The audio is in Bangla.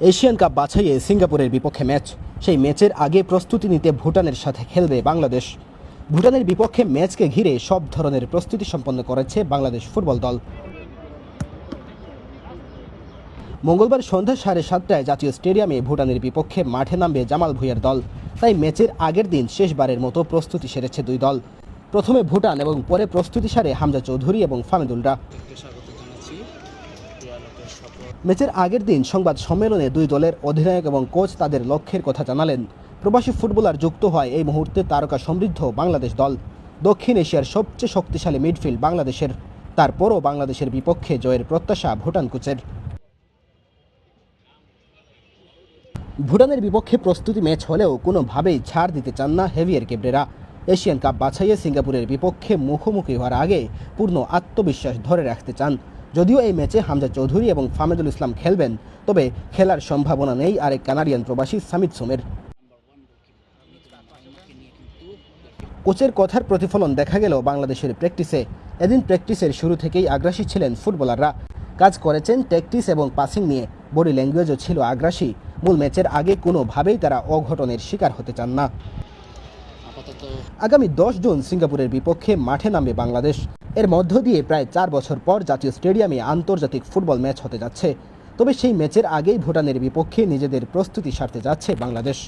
এশিয়ান কাপ বাছাইয়ে সিঙ্গাপুরের বিপক্ষে ম্যাচ। সেই ম্যাচের আগে প্রস্তুতি নিতে ভুটানের সাথে খেলবে বাংলাদেশ। ভুটানের বিপক্ষে ম্যাচকে ঘিরে সব ধরনের প্রস্তুতি সম্পন্ন করেছে বাংলাদেশ ফুটবল দল। মঙ্গলবার সন্ধ্যা সাড়ে সাতটায় জাতীয় স্টেডিয়ামে ভুটানের বিপক্ষে মাঠে নামবে জামাল ভুঁইয়ার দল। তাই ম্যাচের আগের দিন শেষবারের মতো প্রস্তুতি সেরেছে দুই দল। প্রথমে ভুটান এবং পরে প্রস্তুতি সারে হামজা চৌধুরী এবং ফামেদুলরা। ম্যাচের আগের দিন সংবাদ সম্মেলনে দুই দলের অধিনায়ক এবং কোচ তাদের লক্ষ্যের কথা জানালেন। প্রবাসী ফুটবলার যুক্ত হয় এই মুহূর্তে তারকা সমৃদ্ধ বাংলাদেশ দল। দক্ষিণ এশিয়ার সবচেয়ে শক্তিশালী মিডফিল্ড বাংলাদেশের। তারপরও বাংলাদেশের বিপক্ষে জয়ের প্রত্যাশা ভুটান কোচের। ভুটানের বিপক্ষে প্রস্তুতি ম্যাচ হলেও কোনোভাবেই ছাড় দিতে চান না হেভিয়ার কেবরেরা। এশিয়ান কাপ বাছাইয়ে সিঙ্গাপুরের বিপক্ষে মুখোমুখি হওয়ার আগে পূর্ণ আত্মবিশ্বাস ধরে রাখতে চান। যদিও এই ম্যাচে হামজা চৌধুরী এবং ফামেদুল ইসলাম খেলবেন, তবে খেলার সম্ভাবনা নেই আরেক কানাডিয়ান প্রবাসী সামিদ সোমের। কোচের কথার প্রতিফলন দেখা গেল বাংলাদেশের প্র্যাকটিসে। এদিন প্র্যাকটিসের শুরু থেকেই আগ্রাসী ছিলেন ফুটবলাররা। কাজ করেছেন ট্যাকটিস এবং পাসিং নিয়ে। বডি ল্যাঙ্গুয়েজও ছিল আগ্রাসী। মূল ম্যাচের আগে কোনোভাবেই তারা অঘটনের শিকার হতে চান না। আগামী দশ জুন সিঙ্গাপুরের বিপক্ষে মাঠে নামবে বাংলাদেশ। এর মধ্য দিয়ে প্রায় চার বছর পর জাতীয় স্টেডিয়ামে আন্তর্জাতিক ফুটবল ম্যাচ হতে যাচ্ছে। তবে সেই ম্যাচের আগেই ভুটানের বিপক্ষে নিজেদের প্রস্তুতি সারতে যাচ্ছে বাংলাদেশ।